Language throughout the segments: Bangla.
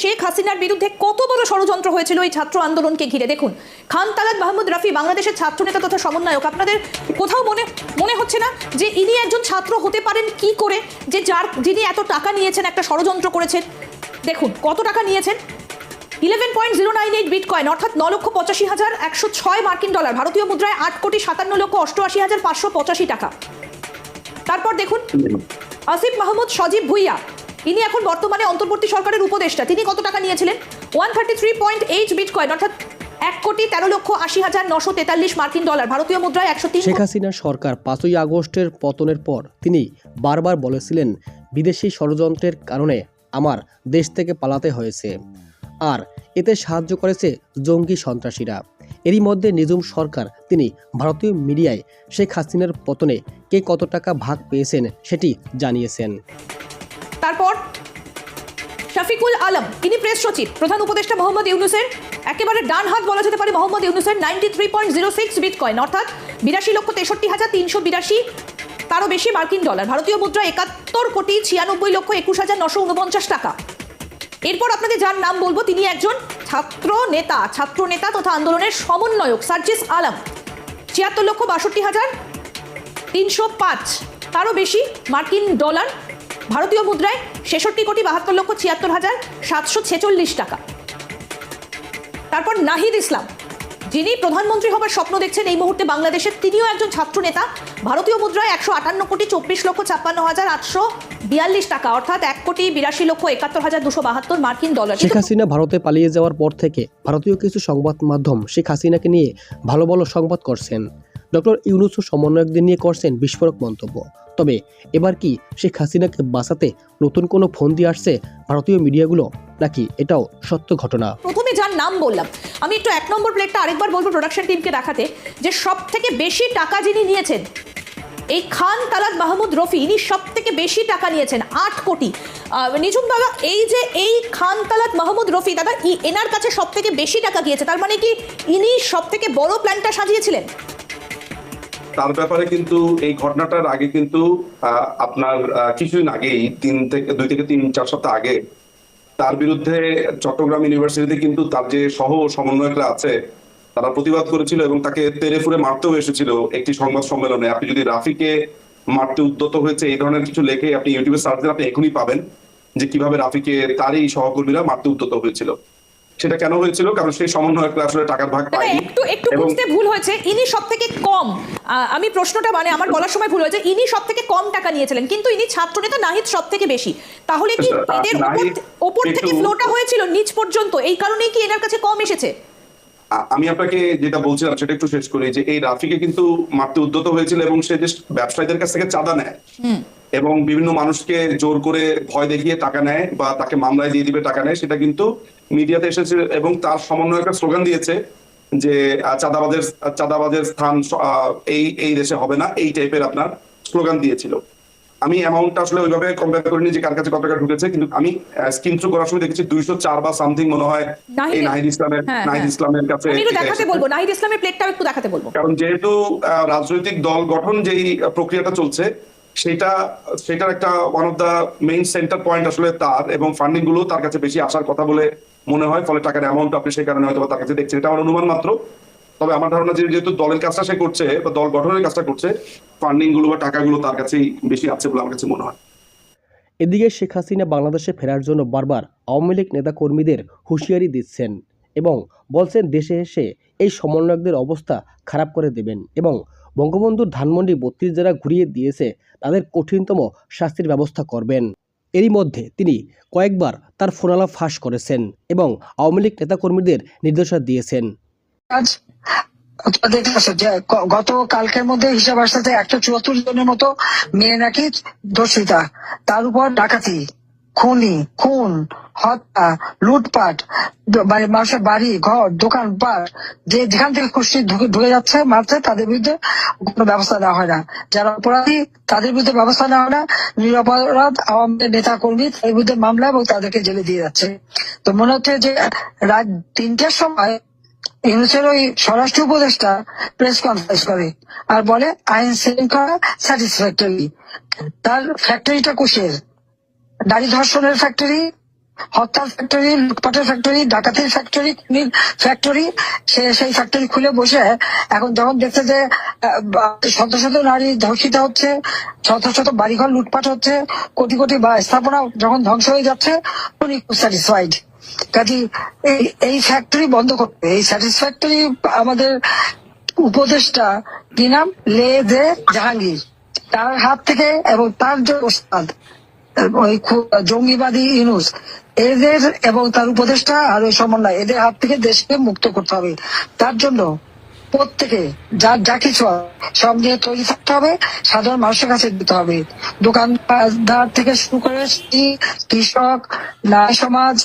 শেখ হাসিনার বিরুদ্ধে কত বড় ষড়যন্ত্র হয়েছিল এই ছাত্র আন্দোলনকে ঘিরে? দেখুন খান তালাত মাহমুদ রাফি বাংলাদেশের ছাত্রনেতা তথা সমন্বয়ক আপনাদের কোথাও মনে মনে হচ্ছে না যে ইনি একজন ছাত্র হতে পারেন কি করে? যে যার যিনি এত টাকা নিয়েছেন একটা ষড়যন্ত্র করেছেন। দেখুন কত টাকা নিয়েছেন? Eleven point zero nine eight bitcoin অর্থাৎ ন লক্ষ পঁচাশি হাজার একশো ছয় মার্কিন ডলার ভারতীয় মুদ্রায় আট কোটি সাতান্ন লক্ষ অষ্টআশি হাজার পাঁচশো পঁচাশি টাকা। তারপর দেখুন আসিফ মাহমুদ সজীব ভুইয়া ইনি এখন বর্তমানে অন্তর্বর্তী সরকারের উপদেষ্টা। তিনি কত টাকা নিয়েছিলেন? One thirty three point eight bitcoin অর্থাৎ এক কোটি তেরো লক্ষ আশি হাজার নশো তেতাল্লিশ মার্কিন ডলার। ভারতীয় মুদ্রায় একশো তিন শেখ হাসিনা সরকার পাঁচই আগস্টের পতনের পর তিনি বারবার বলেছিলেন বিদেশি ষড়যন্ত্রের কারণে আমার দেশ থেকে পালাতে হয়েছে। আর এতে সাহায্য করেছে জঙ্গি সন্ত্রাসীরা। এরই মধ্যে নিজুম সরকার তিনি ভারতীয় মিডিয়ায় শেখ হাসিনার পতনে কে কত টাকা ভাগ পেয়েছেন সেটি জানিয়েছেন। তারপর শফিকুল আলম, তিনি প্রেস সচিব, প্রধান উপদেষ্টা মোহাম্মদ ইউনুসের, একেবারে ডান হাত বলা যেতে পারে মোহাম্মদ ইউনুসের ninety three point zero six bitcoin অর্থাৎ বিরাশি লক্ষ তেষট্টি হাজার তিনশো বিরাশি, তারও বেশি মার্কিন ডলার। ভারতীয় মুদ্রা একাত্তর কোটি ছিয়ানব্বই লক্ষ একুশ হাজার নশো উনপঞ্চাশ টাকা। এরপর আপনাদের যার নাম বলব, তিনি একজন ছাত্র নেতা ছাত্র নেতা তথা আন্দোলনের সমন্বয়ক, সার্জিস আলম। ছিয়াত্তর লক্ষ বাষট্টি হাজার তিনশো পাঁচ, তারও বেশি মার্কিন ডলার। ভারতীয় মুদ্রায় ছেষট্টি কোটি বাহাত্তর লক্ষ ছিয়াত্তর হাজার সাতশো ছেচল্লিশ টাকা। তারপর নাহিদ ইসলাম। যিনি প্রধানমন্ত্রী হবার স্বপ্ন দেখছেন, এই মুহূর্তে বাংলাদেশের তিনিও একজন ছাত্র নেতা। ভারতীয় মুদ্রায় একশো আটান্ন কোটি চব্বিশ লক্ষ ছাপ্পান্ন হাজার আটশো বিয়াল্লিশ টাকা, অর্থাৎ এক কোটি বিরাশি লক্ষ একাত্তর হাজার দুশো বাহাত্তর মার্কিন ডলার। শেখ হাসিনা ভারতে পালিয়ে যাওয়ার পর থেকে ভারতীয় কিছু সংবাদ মাধ্যম শেখ হাসিনাকে নিয়ে ভালো ভালো সংবাদ করছেন। ডক্টর ইউনুস সমন্বয়কদের নিয়ে করছেন বিস্ফোরক মন্তব্য। তবে এবার কি শেখ হাসিনাকে বাঁচাতে নতুন কোনো ফোন দিয়ে আসছে ভারতীয় মিডিয়াগুলো, নাকি এটাও সত্য ঘটনা? প্রথমে যার নাম বললাম, আমি একটু এক নম্বর প্লেটটা আরেকবার বলব প্রোডাকশন টিমকে দেখাতে, যে সব থেকে বেশি টাকা যিনি নিয়েছেন, এই খান তালাত মাহমুদ রফি, ইনি সব থেকে বেশি টাকা নিয়েছেন, আট কোটি। নিঝুম দাদা এই যে এই খান তালাত মাহমুদ রফি, দাদা এনার কাছে সব থেকে বেশি টাকা গিয়েছে, তার মানে কি ইনি সব থেকে বড় প্ল্যানটা সাজিয়েছিলেন? তার ব্যাপারে কিন্তু এই ঘটনাটার আগে কিন্তু আপনার কিছুদিন আগেই, তিন থেকে, দুই থেকে তিন, চার সপ্তাহ আগে, তার বিরুদ্ধে চট্টগ্রাম ইউনিভার্সিটিতে কিন্তু তার যে সহ সমন্বয়করা আছে, তারা প্রতিবাদ করেছিল এবং তাকে তেরে ফুরে মারতেও এসেছিল একটি সংবাদ সম্মেলনে। আপনি যদি রাফিকে মারতে উদ্যত হয়েছে, এই ধরনের কিছু লেখে আপনি ইউটিউবে সার্চ দিলে আপনি এখনই পাবেন যে কীভাবে রাফিকে তারই সহকর্মীরা মারতে উদ্যত হয়েছিল। সেটা কেন হয়েছিল? কারণ সেই সমন্বয়করা আসলে টাকার ভাগ পায়নি। একটু একটু বুঝতে ভুল হয়েছে ইনি সব থেকে কম আমি প্রশ্নটা মানে আমার বলার সময় ভুল হয়েছে ইনি সব থেকে কম টাকা নিয়েছিলেন কিন্তু ইনি ছাত্রনেতা নাহিদ সব থেকে বেশি। তাহলে কি আচ্ছা, এদের নাহিদ থেকে ফ্লোটা হয়েছিল নিচ পর্যন্ত? এই কারণেই কি এনার কাছে কম এসেছে? আমি আপনাকে যেটা বলছিলাম সেটা একটু শেষ করি যে এই রাফিকে কিন্তু মারতে উদ্যত হয়েছিল এবং সে যে ব্যবসায়ীদের কাছ থেকে চাঁদা নেয়। এবং বিভিন্ন মানুষকে জোর করে ভয় দেখিয়ে টাকা নেয় বা তাকে মামলায় দিয়ে দিবে টাকা নেয় সেটা কিন্তু মিডিয়াতে এসেছে এবং তার সমন্বয়করা স্লোগান দিয়েছে যে চাঁদাবাজের চাঁদাবাজের স্থান এই এই দেশে হবে না এই টাইপের আপনার স্লোগান দিয়েছিল। আমি অ্যামাউন্টটা আসলে ওইভাবে কম্পেয়ার করিনি যে কার কাছে কত টাকা ঢুকেছে কিন্তু আমি স্ক্রিন থ্রু করার সময় দেখেছি দুইশো চার বা সামথিং মনে হয় নাহিদ- এই নাহিদ ইসলামের হ্যাঁ, নাহিদ হ্যাঁ। ইসলামের কাছে দেখাতে বলব নাহিদ ইসলামের প্লেটটাও একটু দেখাতে বলব। কারণ যেহেতু রাজনৈতিক দল গঠন যেই প্রক্রিয়াটা চলছে সেটা, সেটার একটা one of the main centre point আসলে তার এবং ফান্ডিংগুলো তার কাছে বেশি আসার কথা বলে মনে হয়, ফলে টাকার অ্যামাউন্ট আপনি সেই কারণে হয়তো তার কাছে দেখছেন। এটা আমার অনুমান মাত্র। তবে আমার ধারণা যে, যেহেতু দলের কাজটা সে করছে বা দল গঠনের কাজটা করছে ফান্ডিংগুলো বা টাকাগুলো তার কাছেই বেশি আছে বলে আমার কাছে মনে হয়। এদিকে শেখ হাসিনা বাংলাদেশে ফেরার জন্য বারবার আওয়ামী লীগ নেতাকর্মীদের হুঁশিয়ারি দিচ্ছেন এবং বলছেন দেশে এসে এই সমন্বয়কদের অবস্থা খারাপ করে দেবেন এবং বঙ্গবন্ধুর ধানমন্ডি বত্রিশ যারা ঘুরিয়ে দিয়েছে, তাদের কঠিনতম শাস্তির ব্যবস্থা করবেন। এরই মধ্যে তিনি কয়েকবার তার ফোনালাপ ফাঁস করেছেন এবং আওয়ামী লীগ নেতাকর্মীদের নির্দেশনা দিয়েছেন। গত কালকের মধ্যে হিসাব আসতে একশো চুয়াত্তর জনের মতো মেয়ে নাকি দর্শিতা, তার উপর ডাকাতি। খুনি, খুন, হত্যা, লুটপাট মানে মানুষের বাড়ি, ঘর, দোকান পাট যে যেখান থেকে খুশি ঢুকে যাচ্ছে, মারছে, তাদের বিরুদ্ধে কোনো ব্যবস্থা নেওয়া হয় না। যারা অপরাধী, তাদের বিরুদ্ধে ব্যবস্থা নেওয়া হয় না। নিরপরাধ আওয়ামী নেতা কর্মী তাদের বিরুদ্ধে মামলা এবং তাদেরকে জেলে দিয়ে যাচ্ছে। তো মনে হচ্ছে যে রাত তিনটের সময় ইউনুসের ওই স্বরাষ্ট্র উপদেষ্টা প্রেস কনফারেন্স করে আর বলে, আইন শৃঙ্খলা স্যাটিসফ্যাক্টরি তার ফ্যাক্টরিটা কোষের নারী ধর্ষণের ফ্যাক্টরি হত্যার ফ্যাক্টরি লুটপাটের ফ্যাক্টরি ডাকাতির ফ্যাক্টরি খুনির ফ্যাক্টরি সে সেই ফ্যাক্টরি খুলে বসে এখন যখন দেখছে যে শত শত নারী ধর্ষিত হচ্ছে, শত শত বাড়িঘর লুটপাট হচ্ছে, কোটি কোটি বা স্থাপনা যখন ধ্বংস হয়ে যাচ্ছে উনি স্যাটিসফাইড কাজে এই এই ফ্যাক্টরি বন্ধ করতে, এই স্যাটিসফ্যাক্টরি আমাদের উপদেষ্টা কি নাম? লে দে জাহাঙ্গীর। তার হাত থেকে এবং তার যে ওস্তাদ জঙ্গিবাদী এদের এবং তার উপদেষ্টা আর ওই সমন্বয়, এদের হাত থেকে দেশকে মুক্ত করতে হবে। তার জন্য প্রত্যেকে যা যা কিছু সব নিয়ে তৈরি থাকতে হবে, সাধারণ মানুষের কাছে দিতে হবে। দোকানদার থেকে শুরু করে কৃষক, নারী সমাজ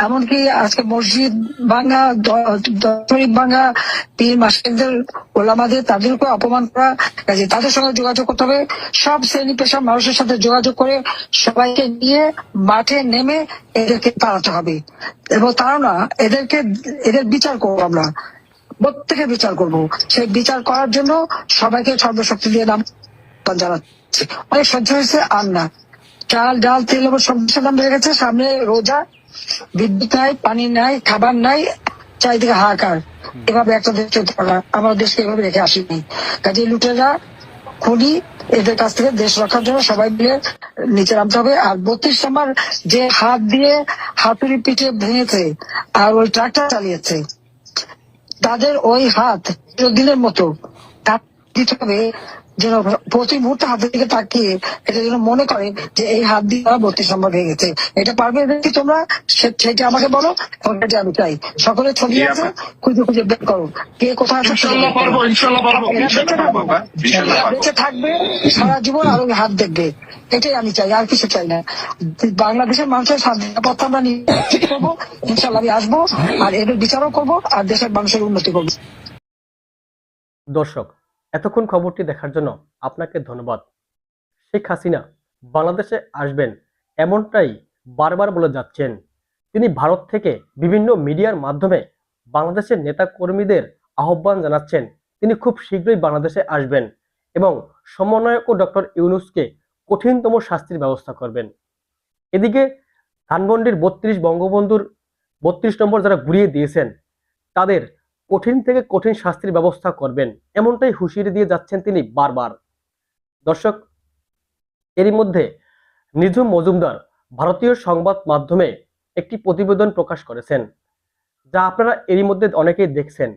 এমনকি আজকে মসজিদ ভাঙ্গা দ- দ- শরীফ ভাঙ্গা পীর মাসিকদের ওলামাদের তাদেরকে অপমান করা কাজে। তাদের সঙ্গে যোগাযোগ করতে হবে। সব শ্রেণি পেশার মানুষের সাথে যোগাযোগ করে সবাইকে নিয়ে মাঠে নেমে এদেরকে তাড়াতে হবে। এবং তারা না, এদেরকে, এদের বিচার করব আমরা। প্রত্যেকে বিচার করব। সেই বিচার করার জন্য সবাইকে সর্বশক্তি দিয়ে নাম জানাচ্ছি। অনেক সহ্য হয়েছে, আর না। চাল, ডাল, তেল ওপর সব দাম বেড়ে গেছে। সামনে রোজা। বিদ্যুৎ নাই পানি নাই খাবার নাই চারিদিকে হাহাকার। এভাবে একটা দেশ চলতে পারে না। আমার দেশকে এভাবে রেখে আসিনি। কাজে লুটেরা খুনি এদের কাছ থেকে দেশ রক্ষার জন্য সবাই মিলে নিচে নামতে হবে। আর বত্রিশ নম্বর যে হাত দিয়ে হাতুড়ি পিঠে ভেঙেছে আর ওই ট্রাক্টর চালিয়েছে তাদের ওই হাত দিনের মতো দিতে হবে। যেন প্রতি মুহূর্তে হাতের দিকে তাকিয়ে এটা যেন মনে করে যে এই হাত দিয়ে তারা বত্রিশ নম্বর ভেঙে গেছে। এটা পারবে কি তোমরা? সেটা আমাকে বলো সেটা আমি চাই। সকলে ছবি আছে? খুঁজে খুঁজে বের করো। কে কোথায় আছে বেঁচে থাকবে। সারা জীবন আর হাত দেখবে। এটাই আমি চাই আর কিছু চাই না। বাংলাদেশের মানুষের স্বাধীনতা আমরা নিশ্চিত করব। ইনশাল্লাহ আমি আসব আর এদের বিচারও করব আর দেশের মানুষের উন্নতি করব। দর্শক এতক্ষণ খবরটি দেখার জন্য আপনাকে ধন্যবাদ। শেখ হাসিনা বাংলাদেশে আসবেন এমনটাই বারবার বলে যাচ্ছেন। তিনি ভারত থেকে বিভিন্ন মিডিয়ার মাধ্যমে বাংলাদেশের নেতা কর্মীদের আহ্বান জানাচ্ছেন, তিনি খুব শীঘ্রই বাংলাদেশে আসবেন এবং সমন্বয়ক ও ডক্টর ইউনুসকে কঠিনতম শাস্তির ব্যবস্থা করবেন। এদিকে ধানমন্ডির বত্রিশ বঙ্গবন্ধুর বত্রিশ নম্বর যারা ঘুরিয়ে দিয়েছেন, তাদের কঠিন থেকে কঠিন শাস্তির ব্যবস্থা করবেন, এমনটাই হুঁশিয়ারি দিয়ে যাচ্ছেন তিনি বারবার। দর্শক, এরই মধ্যে নিঝুম মজুমদার ভারতীয় সংবাদ মাধ্যমে একটি প্রতিবেদন প্রকাশ করেছেন, যা আপনারা এরই মধ্যে অনেকেই দেখছেন।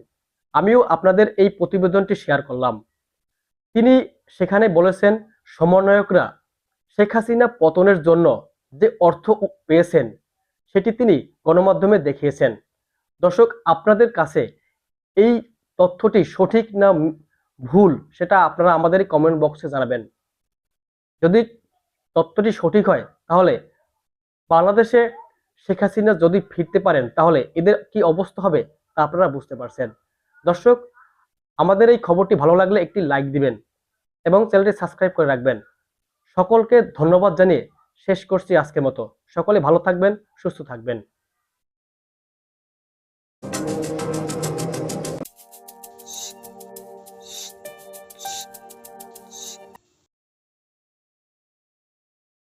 আমিও আপনাদের এই প্রতিবেদনটি শেয়ার করলাম। তিনি সেখানে বলেছেন, সমন্বয়করা শেখ হাসিনা পতনের জন্য যে অর্থ পেয়েছেন, সেটি তিনি গণমাধ্যমে দেখিয়েছেন। দর্শক, আপনাদের কাছে এই তথ্যটি সঠিক না ভুল, সেটা আপনারা আমাদের কমেন্ট বক্সে জানাবেন। যদি তথ্যটি সঠিক হয়, তাহলে বাংলাদেশে শেখ হাসিনা যদি ফিরতে পারেন, তাহলে এদের কি অবস্থা হবে, তা আপনারা বুঝতে পারছেন। দর্শক, আমাদের এই খবরটি ভালো লাগলে একটি লাইক দিবেন এবং চ্যানেলটি সাবস্ক্রাইব করে রাখবেন। সকলকে ধন্যবাদ জানিয়ে শেষ করছি আজকের মতো। সকলে ভালো থাকবেন, সুস্থ থাকবেন।